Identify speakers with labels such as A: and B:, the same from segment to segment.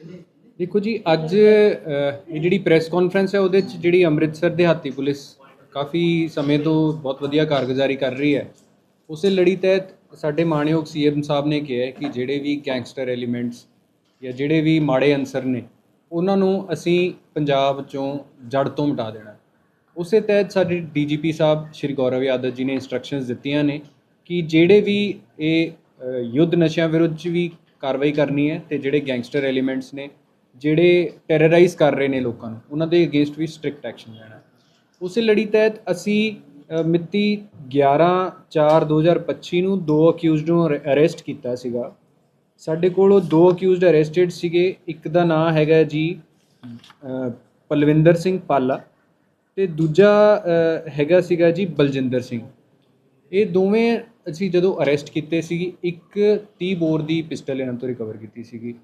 A: ਦੇਖੋ ਜੀ, ਅੱਜ ਇਹ ਜਿਹੜੀ ਪ੍ਰੈਸ ਕਾਨਫਰੰਸ ਹੈ, ਉਹਦੇ 'ਚ ਜਿਹੜੀ ਅੰਮ੍ਰਿਤਸਰ ਦਿਹਾਤੀ ਪੁਲਿਸ ਕਾਫੀ ਸਮੇਂ ਤੋਂ ਬਹੁਤ ਵਧੀਆ ਕਾਰਗੁਜ਼ਾਰੀ ਕਰ ਰਹੀ ਹੈ। ਉਸੇ ਲੜੀ ਤਹਿਤ ਸਾਡੇ ਮਾਣਯੋਗ ਸੀਐਮ ਸਾਹਿਬ ਨੇ ਕਿਹਾ ਕਿ ਜਿਹੜੇ ਵੀ ਗੈਂਗਸਟਰ ਐਲੀਮੈਂਟਸ ਜਾਂ ਜਿਹੜੇ ਵੀ ਮਾੜੇ ਅਨਸਰ ਨੇ, ਉਹਨਾਂ ਨੂੰ ਅਸੀਂ ਪੰਜਾਬ ਚੋਂ ਜੜ ਤੋਂ ਮਿਟਾ ਦੇਣਾ ਉਸੇ ਤਹਿਤ ਸਾਡੇ ਡੀਜੀਪੀ ਸਾਹਿਬ, ਸ਼੍ਰੀ ਗੌਰਵ ਯਾਦਵ ਜੀ ਨੇ ਇਨਸਟਰਕਸ਼ਨਸ ਦਿੱਤੀਆਂ ਨੇ ਕਿ ਜਿਹੜੇ ਵੀ ਇਹ ਯੁੱਧ ਨਸ਼ਿਆਂ ਵਿਰੁੱਧ 'ਚ ਵੀ ਕਾਰਵਾਈ ਕਰਨੀ ਹੈ ਤੇ ਜਿਹੜੇ ਗੈਂਗਸਟਰ ਐਲੀਮੈਂਟਸ ਨੇ ਜਿਹੜੇ ਟੈਰਰਾਈਜ਼ ਕਰ ਰਹੇ ਨੇ ਲੋਕਾਂ ਨੂੰ ਉਹਨਾਂ ਦੇ ਅਗੇਂਸਟ ਵੀ ਸਟ੍ਰਿਕਟ ਐਕਸ਼ਨ ਲੈਣਾ ਉਸੇ ਲੜੀ ਤਹਿਤ ਅਸੀਂ ਅ, ਮਿਤੀ 11/4/2025 ਨੂੰ ਦੋ ਅਕਿਊਜ਼ਡ ਨੂੰ ਅਰੈਸਟ ਕੀਤਾ ਸੀਗਾ। ਸਾਡੇ ਕੋਲ ਉਹ ਦੋ ਅਕਿਊਜ਼ਡ ਅਰੈਸਟਡ ਸੀਗੇ ਇੱਕ ਦਾ ਨਾਮ ਹੈਗਾ ਜੀ ਪਲਵਿੰਦਰ ਸਿੰਘ ਪਾਲਾ ਤੇ ਦੂਜਾ ਹੈਗਾ ਸੀਗਾ ਜੀ ਬਲਜਿੰਦਰ ਸਿੰਘ। ਇਹ ਦੋਵੇਂ ਅਸੀਂ ਜਦੋਂ ਅਰੈਸਟ ਕੀਤੇ ਸੀਗੀ, ਇੱਕ 30 ਬੋਰ ਦੀ ਪਿਸਟਲ ਇਹਨਾਂ ਤੋਂ ਰਿਕਵਰ ਕੀਤੀ ਸੀਗੀ।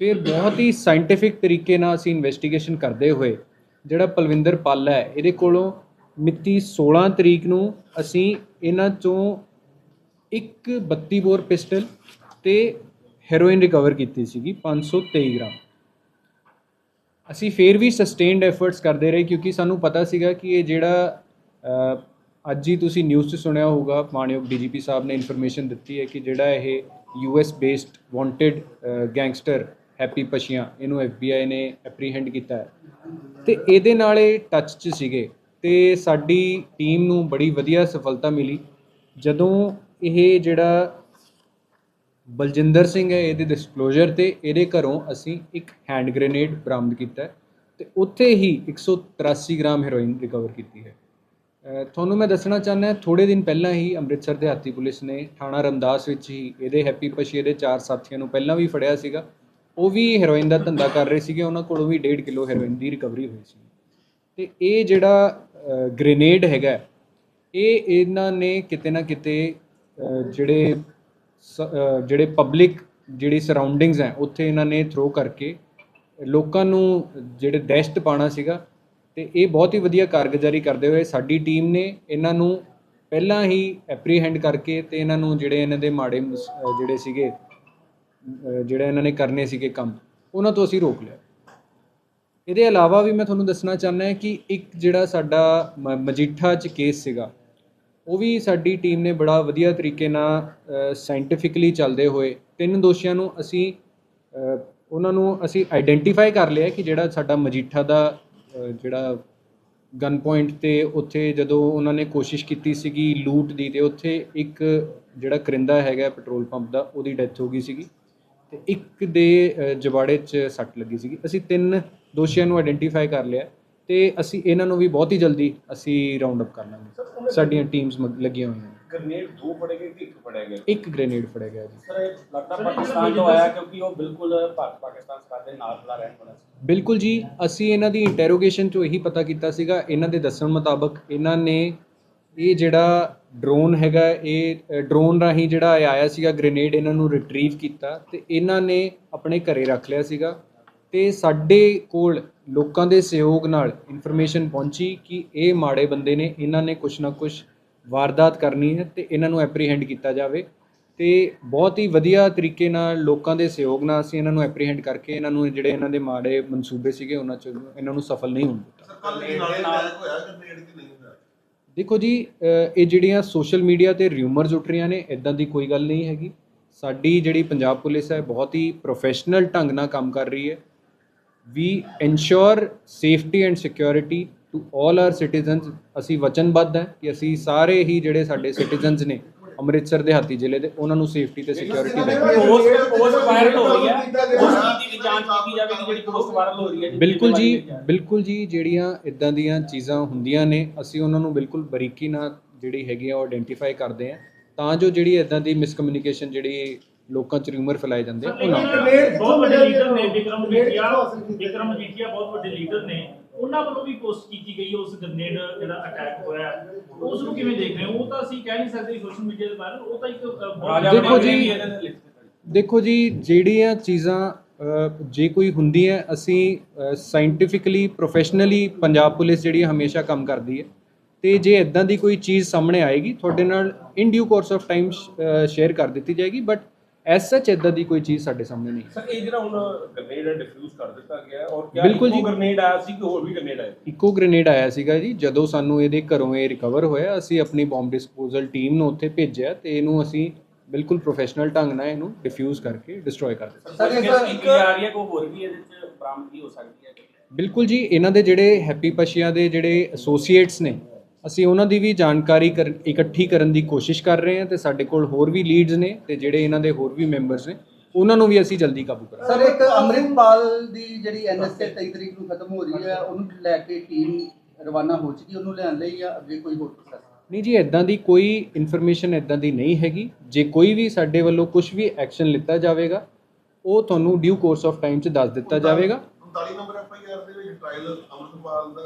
A: ਫਿਰ ਬਹੁਤ ਹੀ ਸਾਇੰਟੀਫਿਕ ਤਰੀਕੇ ਨਾਲ ਅਸੀਂ ਇਨਵੈਸਟੀਗੇਸ਼ਨ ਕਰਦੇ ਹੋਏ, ਜਿਹੜਾ ਪਲਵਿੰਦਰ ਪਾਲਾ ਹੈ, ਇਹਦੇ ਕੋਲੋਂ ਮਿਤੀ 16 ਤਰੀਕ ਨੂੰ ਅਸੀਂ ਇਹਨਾਂ ਚੋਂ ਇੱਕ 32 ਬੋਰ ਪਿਸਟਲ ਤੇ ਹੈਰੋਇਨ ਰਿਕਵਰ ਕੀਤੀ ਸੀਗੀ 523 ਗ੍ਰਾਮ। ਅਸੀਂ ਫੇਰ ਵੀ ਸਸਟੇਨਡ ਐਫਰਟਸ ਕਰਦੇ ਰਹੇ, ਕਿਉਂਕਿ ਸਾਨੂੰ ਪਤਾ ਸੀਗਾ ਕਿ ਇਹ ਜਿਹੜਾ ਅੱਜ ਹੀ ਤੁਸੀਂ ਨਿਊਜ਼ 'ਚ ਸੁਣਿਆ ਹੋਊਗਾ ਮਾਨਯੋਗ ਡੀਜੀਪੀ ਸਾਹਿਬ ਨੇ ਇਨਫੋਰਮੇਸ਼ਨ ਦਿੱਤੀ ਹੈ ਕਿ ਜਿਹੜਾ ਇਹ US based wanted gangster Happy Passia, ਇਹਨੂੰ ਐਫਬੀਆਈ ਨੇ ਐਪਰੀਹੈਂਡ ਕੀਤਾ ਹੈ। ਤੇ ਇਹਦੇ ਨਾਲ ਇਹ ਟੱਚ 'ਚ ਸੀਗੇ ਤੇ ਸਾਡੀ ਟੀਮ ਨੂੰ ਬੜੀ ਵਧੀਆ ਸਫਲਤਾ ਮਿਲੀ। ਜਦੋਂ ਇਹ ਜਿਹੜਾ ਬਲਜਿੰਦਰ ਸਿੰਘ ਹੈ, ਇਹਦੇ ਡਿਸਕਲੋਜ਼ਰ ਤੇ ਇਹਦੇ ਘਰੋਂ ਅਸੀਂ ਇੱਕ ਹੈਂਡ ਗ੍ਰੇਨੇਡ ਬਰਾਮਦ ਕੀਤਾ ਹੈ ਤੇ ਉੱਥੇ ਹੀ 183 ਗ੍ਰਾਮ ਹੈਰੋਇਨ ਰਿਕਵਰ ਕੀਤੀ ਹੈ। ਤੁਹਾਨੂੰ ਮੈਂ ਦੱਸਣਾ ਚਾਹੁੰਦਾ ਥੋੜੇ ਦਿਨ ਪਹਿਲਾਂ ਹੀ ਅੰਮ੍ਰਿਤਸਰ ਦਿਹਾਤੀ ਪੁਲਿਸ ਨੇ ਥਾਣਾ ਰਮਦਾਸ ਵਿੱਚ ਹੀ ਇਹਦੇ ਹੈਪੀ ਪਸ਼ੀਏ ਦੇ ਚਾਰ ਸਾਥੀਆਂ ਨੂੰ ਪਹਿਲਾਂ ਵੀ ਫੜਿਆ ਸੀਗਾ। ਉਹ ਵੀ ਹੈਰੋਇਨ ਦਾ ਧੰਦਾ ਕਰ ਰਹੇ ਸੀਗੇ, ਉਹਨਾਂ ਕੋਲੋਂ ਵੀ 1.5 ਕਿਲੋ ਹੈਰੋਇਨ ਦੀ ਰਿਕਵਰੀ ਹੋਈ ਸੀ। ਤੇ ਇਹ ਜਿਹੜਾ ਗ੍ਰੇਨੇਡ ਹੈਗਾ, ਇਹ ਇਹਨਾਂ ਨੇ ਕਿਤੇ ਨਾ ਕਿਤੇ ਜਿਹੜੇ ਸ- ਜਿਹੜੇ ਪਬਲਿਕ ਜਿਹੜੀ ਸਰਾਊਂਡਿੰਗਸ ਹੈ, ਉੱਥੇ ਇਹਨਾਂ ਨੇ ਥਰੋ ਕਰਕੇ ਲੋਕਾਂ ਨੂੰ ਜਿਹੜੇ ਦਹਿਸ਼ਤ ਪਾਣਾ ਸੀਗਾ ਤੇ ਇਹ ਬਹੁਤ ਹੀ ਵਧੀਆ ਕਾਰਗੁਜ਼ਾਰੀ ਕਰਦੇ ਹੋਏ ਸਾਡੀ ਟੀਮ ਨੇ ਇਹਨਾਂ ਨੂੰ ਪਹਿਲਾਂ ਹੀ ਐਪਰੀਹੈਂਡ ਕਰਕੇ ਤੇ ਇਹਨਾਂ ਨੂੰ ਜਿਹੜੇ ਇਹਨਾਂ ਦੇ ਮਾੜੇ ਮਸ- ਜਿਹੜੇ ਸੀਗੇ ਜਿਹੜਾ ਇਹਨਾਂ ਨੇ ਕਰਨੇ ਸੀਗੇ ਕੰਮ, ਉਹਨਾਂ ਤੋਂ ਅਸੀਂ ਰੋਕ ਲਿਆ। ਇਹਦੇ ਇਲਾਵਾ ਵੀ ਮੈਂ ਤੁਹਾਨੂੰ ਦੱਸਣਾ ਚਾਹੁੰਦਾ ਹਾਂ ਕਿ ਇੱਕ ਜਿਹੜਾ ਸਾਡਾ ਮ- ਮਜੀਠਾ 'ਚ ਕੇਸ ਸੀਗਾ, ਉਹ ਵੀ ਸਾਡੀ ਟੀਮ ਨੇ ਬੜਾ ਵਧੀਆ ਤਰੀਕੇ ਨਾਲ ਸਾਇੰਟੀਫਿਕਲੀ ਚੱਲਦੇ ਹੋਏ ਤਿੰਨ ਦੋਸ਼ੀਆਂ ਨੂੰ ਅਸੀਂ ਉਹਨਾਂ ਨੂੰ ਅਸੀਂ ਆਈਡੈਂਟੀਫਾਈ ਕਰ ਲਿਆ ਕਿ ਜਿਹੜਾ ਸਾਡਾ ਮਜੀਠਾ ਦਾ ਜਿਹੜਾ ਗਨ ਪੁਆਇੰਟ ਤੇ ਉੱਥੇ ਜਦੋਂ ਉਹਨਾਂ ਨੇ ਕੋਸ਼ਿਸ਼ ਕੀਤੀ ਸੀਗੀ ਲੂਟ ਦੀ ਤੇ ਉੱਥੇ ਇੱਕ ਜਿਹੜਾ ਕਰਿੰਦਾ ਹੈਗਾ ਪੈਟਰੋਲ ਪੰਪ ਦਾ ਉਹਦੀ ਡੈਥ ਹੋ ਗਈ ਸੀਗੀ ਤੇ ਇੱਕ ਦੇ ਅ, ਜਬਾੜੇ 'ਚ ਸੱਟ ਲੱਗੀ ਸੀਗੀ। ਅਸੀਂ ਤਿੰਨ ਦੋਸ਼ੀਆਂ ਨੂੰ ਆਇਡੈਂਟੀਫਾਈ ਕਰ ਲਿਆ ਤੇ ਅਸੀਂ ਇਹਨਾਂ ਨੂੰ ਵੀ ਬਹੁਤ ਹੀ ਜਲਦੀ ਅਸੀਂ ਰਾਉਂਡ ਅਪ ਕਰ ਲਾਂਗੇ। ਸਾਡੀਆਂ ਟੀਮਸ ਲੱਗੀਆਂ ਹੋਈਆਂ ਨੇ।
B: ਗ੍ਰਨੇਡ ਦੋ ਫੜੇ ਗਏ ਕਿ ਇੱਕ ਫੜਿਆ ਗਿਆ?
A: ਇੱਕ ਗ੍ਰੇਨੇਡ ਫੜਿਆ ਗਿਆ ਜੀ।
B: ਸਰ ਇਹ ਲੱਗਦਾ ਪਾਕਿਸਤਾਨ ਤੋਂ ਆਇਆ ਕਿਉਂਕਿ ਉਹ ਬਿਲਕੁਲ ਭਾਰਤ ਪਾਕਿਸਤਾਨ ਸਰਕਾਰ ਦੇ ਨਾਲ ਦਾ ਰਹਿਣ ਵਾਲਾ ਸੀ।
A: ਬਿਲਕੁਲ ਜੀ ਅਸੀਂ ਇਹਨਾਂ ਦੀ ਇੰਟਰੋਗੇਸ਼ਨ ਚੋਂ ਇਹੀ ਪਤਾ ਕੀਤਾ ਸੀਗਾ ਇਹਨਾਂ ਦੇ ਦੱਸਣ ਮੁਤਾਬਕ ਇਹਨਾਂ ਨੇ ਇਹ ਜਿਹੜਾ ਡਰੋਨ ਹੈਗਾ ਇਹ ਡਰੋਨ ਰਾਹੀਂ ਜਿਹੜਾ ਆਇਆ ਸੀਗਾ ਗ੍ਰੇਨੇਡ ਇਹਨਾਂ ਨੂੰ ਰਿਟਰੀਵ ਕੀਤਾ ਤੇ ਇਹਨਾਂ ਨੇ ਆਪਣੇ ਘਰੇ ਰੱਖ ਲਿਆ ਸੀਗਾ ਤੇ ਸਾਡੇ ਕੋਲ ਲੋਕਾਂ ਦੇ ਸਹਿਯੋਗ ਨਾਲ ਇਨਫੋਰਮੇਸ਼ਨ ਪਹੁੰਚੀ ਕਿ ਇਹ ਮਾੜੇ ਬੰਦੇ ਨੇ ਇਹਨਾਂ ਨੇ ਕੁਛ ਨਾ ਕੁਛ ਵਾਰਦਾਤ ਕਰਨੀ ਹੈ ਤੇ ਇਹਨਾਂ ਨੂੰ ਐਪਰੀਹੈਂਡ ਕੀਤਾ ਜਾਵੇ ਤੇ ਬਹੁਤ ਹੀ ਵਧੀਆ ਤਰੀਕੇ ਨਾਲ ਲੋਕਾਂ ਦੇ ਸਹਿਯੋਗ ਨਾਲ ਅਸੀਂ ਇਹਨਾਂ ਨੂੰ ਐਪਰੀਹੈਂਡ ਕਰਕੇ ਇਹਨਾਂ ਨੂੰ ਜਿਹੜੇ ਇਹਨਾਂ ਦੇ ਮਾੜੇ ਮਨਸੂਬੇ ਸੀਗੇ ਉਹਨਾਂ ਚ ਇਹਨਾਂ ਨੂੰ ਸਫਲ ਨਹੀਂ ਹੋਣ ਦਿੱਤਾ। ਦੇਖੋ ਜੀ ਇਹ ਜਿਹੜੀਆਂ ਸੋਸ਼ਲ ਮੀਡੀਆ ਤੇ ਰਿਊਮਰਸ ਉੱਠ ਰਹੀਆਂ ਨੇ ਇਦਾਂ ਦੀ ਕੋਈ ਗੱਲ ਨਹੀਂ ਹੈਗੀ। ਸਾਡੀ ਜਿਹੜੀ ਪੰਜਾਬ ਪੁਲਿਸ ਹੈ ਬਹੁਤ ਹੀ ਪ੍ਰੋਫੈਸ਼ਨਲ ਢੰਗ ਨਾਲ ਕੰਮ ਕਰ ਰਹੀ ਹੈ। We insure safety and security to 올 our citizens ਅਸੀਂ ਵਚਨਬੱਧ ਹੈ ਕਿ ਅਸੀਂ ਸਾਰੇ ਹੀ ਜਿਹੜੇ ਸਾਡੇ ਸਿਟੀਜ਼ਨਸ ਨੇ ਅੰਮ੍ਰਿਤਸਰ ਦੇ ਹਾਤੀ ਜ਼ਿਲ੍ਹੇ ਦੇ ਉਹਨਾਂ ਨੂੰ ਸੇਫਟੀ ਤੇ ਸਿਕਿਉਰਿਟੀ ਦੇਵਾਂਗੇ
B: ਪੋਸਟ ਪੋਸਟ ਵਾਇਰਲ ਹੋ ਰਹੀ ਹੈ। ਉਸ ਦੀ ਵੀ ਜਾਂਚ ਕੀਤੀ ਜਾਵੇ ਕਿ ਜਿਹੜੀ ਪੋਸਟ ਵਾਇਰਲ ਹੋ ਰਹੀ ਹੈ
A: ਬਿਲਕੁਲ ਜੀ ਬਿਲਕੁਲ ਜੀ ਜਿਹੜੀਆਂ ਇਦਾਂ ਦੀਆਂ ਚੀਜ਼ਾਂ ਹੁੰਦੀਆਂ ਨੇ ਅਸੀਂ ਉਹਨਾਂ ਨੂੰ ਬਿਲਕੁਲ ਬਰੀਕੀ ਨਾਲ ਜਿਹੜੀ ਹੈਗੀ ਆ ਉਹ ਆਇਡੈਂਟੀਫਾਈ ਕਰਦੇ ਆ। ਤਾਂ ਜੋ ਜਿਹੜੀ ਇਦਾਂ ਦੀ ਮਿਸਕਮਿਊਨੀਕੇਸ਼ਨ ਜਿਹੜੀ ਲੋਕਾਂ 'ਚ ਰਿਊਮਰ ਫੈਲਾਏ ਜਾਂਦੇ ਆ ਉਹ ਨਾ।
C: ਬਹੁਤ ਵੱਡੇ ਲੀਡਰ ਨੇ ਵਿਕਰਮ ਮਜੀਠੀਆ ਵਿਕਰਮ ਮਜੀਠੀਆ ਬਹੁਤ ਵੱਡੇ ਲੀਡਰ ਨੇ ਉਹਨਾਂ ਵੱਲੋਂ ਵੀ ਪੋਸਟ ਕੀਤੀ ਗਈ ਉਸ ਗ੍ਰਨੇਡ ਜਿਹੜਾ ਅਟੈਕ ਹੋਇਆ। ਉਸ ਨੂੰ ਕਿਵੇਂ ਦੇਖ ਰਹੇ ਹੋ ਉਹ ਤਾਂ ਅਸੀਂ ਕਹਿ ਨਹੀਂ ਸਕਦੇ ਸੋਸ਼ਲ ਮੀਡੀਆ ਦੇ ਬਾਰੇ ਉਹ ਤਾਂ ਇੱਕ
A: ਦੇਖੋ ਜੀ। ਦੇਖੋ ਜੀ ਜਿਹੜੀਆਂ ਚੀਜ਼ਾਂ ਜੇ ਕੋਈ ਹੁੰਦੀ ਹੈ ਅਸੀਂ ਸਾਇੰਟੀਫਿਕਲੀ ਪ੍ਰੋਫੈਸ਼ਨਲੀ ਪੰਜਾਬ ਪੁਲਿਸ ਜਿਹੜੀ ਹਮੇਸ਼ਾ ਕੰਮ ਕਰਦੀ ਹੈ ਤੇ ਜੇ ਇਦਾਂ ਦੀ ਕੋਈ ਚੀਜ਼ ਸਾਹਮਣੇ ਆਏਗੀ ਤੁਹਾਡੇ ਨਾਲ in due course of time share ਕਰ ਦਿੱਤੀ ਜਾਏਗੀ ਬਟ ਐਸ ਸੱਚ ਇਦਾਂ ਦੀ ਕੋਈ ਚੀਜ਼ ਸਾਡੇ ਸਾਹਮਣੇ ਨਹੀਂ।
D: ਸਰ ਇਹ ਜਿਹੜਾ ਹੁਣ ਗ੍ਰਨੇਡ ਹੈ ਡਿਫਿਊਜ਼ ਕਰ ਦਿੱਤਾ ਗਿਆ ਹੈ ਔਰ ਕਿਆ
A: ਬਿਲਕੁਲ
D: ਇੱਕੋ
A: ਜੀ।
D: ਗ੍ਰਨੇਡ ਆਇਆ ਸੀ ਕਿ ਹੋਰ ਵੀ ਗ੍ਰਨੇਡ ਆਏ?
A: ਇੱਕੋ ਗ੍ਰੇਨੇਡ ਆਇਆ ਸੀਗਾ ਜੀ। ਜਦੋਂ ਸਾਨੂੰ ਇਹਦੇ ਘਰੋਂ ਇਹ ਰਿਕਵਰ ਹੋਇਆ ਅਸੀਂ ਆਪਣੀ ਬੰਬ ਡਿਸਪੋਜ਼ਲ ਟੀਮ ਨੂੰ ਉੱਥੇ ਭੇਜਿਆ ਤੇ ਇਹਨੂੰ ਅਸੀਂ ਬਿਲਕੁਲ ਪ੍ਰੋਫੈਸ਼ਨਲ ਢੰਗ ਨਾਲ ਇਹਨੂੰ ਡਿਫਿਊਜ਼ ਕਰਕੇ ਡਿਸਟਰੋਏ ਕਰ ਦਿੱਤਾ।
B: ਸਰ ਇਹ
E: ਇੱਕ-
B: ਜਾ ਰਹੀ ਹੈ ਕੋਈ ਹੋਰ ਵੀ ਇਹਦੇ ਚ ਬਰਾਮਦਗੀ ਹੋ ਸਕਦੀ ਹੈ?
A: ਬਿਲਕੁਲ ਜੀ ਇਹਨਾਂ ਦੇ ਜਿਹੜੇ ਹੈਪੀ ਪਸ਼ੀਆਂ ਦੇ ਜਿਹੜੇ ਐਸੋਸੀਏਟਸ ਨੇ ਅਸੀਂ ਉਹਨਾਂ ਦੀ ਵੀ ਜਾਣਕਾਰੀ ਕਰ- ਇਕੱਠੀ ਕਰਨ ਦੀ ਕੋਸ਼ਿਸ਼ ਕਰ ਰਹੇ ਹਾਂ ਤੇ ਸਾਡੇ ਕੋਲ ਹੋਰ ਵੀ ਲੀਡਸ ਨੇ ਤੇ ਜਿਹੜੇ ਇਹਨਾਂ ਦੇ ਹੋਰ ਵੀ ਮੈਂਬਰਸ ਨੇ ਉਹਨਾਂ ਨੂੰ ਵੀ ਅਸੀਂ ਜਲਦੀ ਕਾਬੂ ਕਰਾਂਗੇ।
E: ਸਰ ਇੱਕ ਅੰਮ੍ਰਿਤਪਾਲ ਦੀ ਜਿਹੜੀ ਐਨਐਸਏ 23 ਤਰੀਕ ਨੂੰ ਖਤਮ ਹੋ ਰਹੀ ਹੈ ਉਹਨੂੰ ਲੈ ਕੇ ਟੀਮ ਰਵਾਨਾ ਹੋ ਚੁੱਕੀ ਉਹਨੂੰ ਲੈਣ ਲਈ ਜਾਂ ਅੱਗੇ ਕੋਈ ਹੋਰ ਪ੍ਰੋਸੈਸ
A: ਨਹੀਂ ਜੀ ਇਦਾਂ ਦੀ ਕੋਈ ਇਨਫੋਰਮੇਸ਼ਨ ਇਦਾਂ ਦੀ ਨਹੀਂ ਹੈਗੀ। ਜੇ ਕੋਈ ਵੀ ਸਾਡੇ ਵੱਲੋਂ ਕੁਝ ਵੀ ਐਕਸ਼ਨ ਲਿੱਤਾ ਜਾਵੇਗਾ ਉਹ ਤੁਹਾਨੂੰ ਡਿਊ ਕੋਰਸ ਆਫ ਟਾਈਮ 'ਚ ਦੱਸ ਦਿੱਤਾ ਜਾਵੇਗਾ।
F: 39 ਨੰਬਰ ਐਫ ਆਈ ਆਰ ਦੇ ਵਿੱਚ ਟ੍ਰਾਇਲ ਅਮਰਤਪਾਲ ਦਾ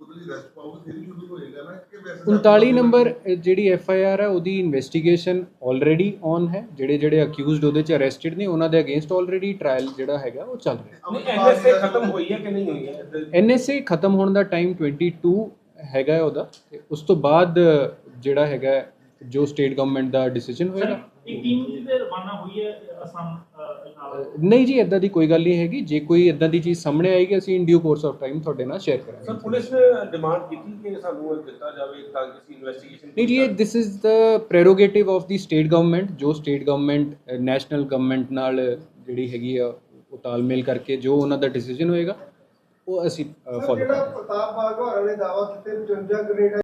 F: ਉਹਦੀ ਰੈਸਟ ਪਾਉਗੀ ਫਿਰ ਹੀ ਸ਼ੁਰੂ ਹੋਏਗਾ ਨਾ ਕਿ ਵੈਸੇ
A: 39 ਨੰਬਰ ਜਿਹੜੀ ਐਫ ਆਈ ਆਰ ਹੈ ਉਹਦੀ ਇਨਵੈਸਟੀਗੇਸ਼ਨ ਆਲਰੇਡੀ ਔਨ ਹੈ। ਜਿਹੜੇ ਜਿਹੜੇ ਅਕਿਊਜ਼ਡ ਉਹਦੇ 'ਚ ਅਰੈਸਟਡ ਨੇ ਉਹਨਾਂ ਦੇ ਅਗੇਂਸਟ ਆਲਰੇਡੀ ਟ੍ਰਾਇਲ ਜਿਹੜਾ ਹੈਗਾ ਉਹ ਚੱਲ ਰਿਹਾ।
D: ਨਹੀਂ ਐਨਐਸਏ ਖਤਮ ਹੋਈ ਹੈ ਕਿ ਨਹੀਂ ਹੋਈ ਹੈ?
A: ਐਨਐਸਏ ਖਤਮ ਹੋਣ ਦਾ ਟਾਈਮ 22 ਹੈਗਾ ਹੈ ਉਹਦਾ ਤੇ ਉਸ ਤੋਂ ਬਾਅਦ ਜਿਹੜਾ ਹੈਗਾ ਜੋ ਸਟੇਟ ਗਵਰਨਮੈਂਟ ਦਾ ਡਿਸੀਜਨ ਹੋਏਗਾ
C: ਇੱਕ ਟੀਮ ਤੇ ਰਵਾਨਾ ਹੋਈ ਹੈ ਅਸਮ ਅਹ, ਨਾਲ?
A: ਨਹੀਂ ਜੀ ਇਦਾਂ ਦੀ ਕੋਈ ਗੱਲ ਨਹੀਂ ਹੈਗੀ। ਜੇ ਕੋਈ ਇਦਾਂ ਦੀ ਚੀਜ਼ ਸਾਹਮਣੇ ਆਏਗੀ ਅਸੀਂ in due course of time ਤੁਹਾਡੇ ਨਾਲ ਸ਼ੇਅਰ
D: ਸਰ
A: ਕਰਾਂਗੇ
D: ਪੁਲਿਸ ਨੇ ਡਿਮਾਂਡ ਕੀਤੀ ਕਿ ਸਾਨੂੰ ਇਹ ਦਿੱਤਾ ਜਾਵੇ ਤਾਂ ਕਿ ਅਸੀਂ ਇਨਵੈਸਟੀਗੇਸ਼ਨ
A: ਨਹੀਂ ਜੀ this is the prerogative of the state government ਜੋ ਸਟੇਟ ਗਵਰਨਮੈਂਟ ਨੈਸ਼ਨਲ ਗਵਰਨਮੈਂਟ ਨਾਲ ਜਿਹੜੀ ਹੈਗੀ ਆ ਉਹ ਤਾਲਮੇਲ ਕਰਕੇ ਜੋ ਉਹਨਾਂ ਦਾ ਡਿਸੀਜਨ ਹੋਏਗਾ ਉਹ ਅਸੀਂ ਫੋਲੋ ਕਰਾਂਗੇ।
G: ਪ੍ਰਤਾਪ ਬਾਗ ਹੋਰਾਂ ਨੇ ਦਾਵਾ ਕੀਤੇ 55 ਗ੍ਰੇਡ